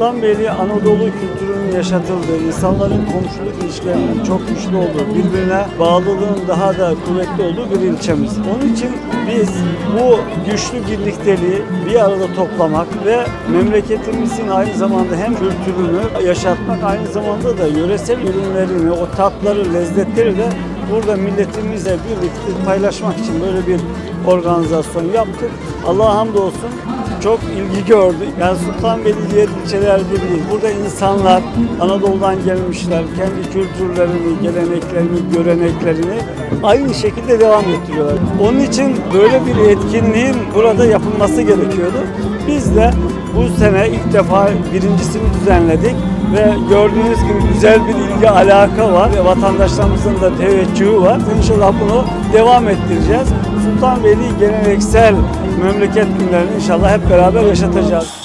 Sultanbeyli Anadolu kültürünün yaşatıldığı, insanların komşuluk ilişkilerinin çok güçlü olduğu, birbirine bağlılığın daha da kuvvetli olduğu bir ilçemiz. Onun için biz bu güçlü birlikteliği bir arada toplamak ve memleketimizin aynı zamanda hem kültürünü yaşatmak, aynı zamanda da yöresel ürünlerini, o tatları, lezzetleri de burada milletimizle birlikte paylaşmak için böyle bir organizasyon yaptık. Allah'a hamdolsun çok ilgi gördü. Yani Sultanbeyli ilçeler gibi. Burada insanlar Anadolu'dan gelmişler. Kendi kültürlerini, geleneklerini, göreneklerini aynı şekilde devam ettiriyorlar. Onun için böyle bir etkinliğin burada yapılması gerekiyordu. Biz de bu sene ilk defa birincisini düzenledik ve gördüğünüz gibi güzel bir ilgi alaka var ve vatandaşlarımızın da teveccühü var. İnşallah bunu devam ettireceğiz. Sultanbeyli geleneksel memleket günlerini inşallah hep beraber yaşatacağız.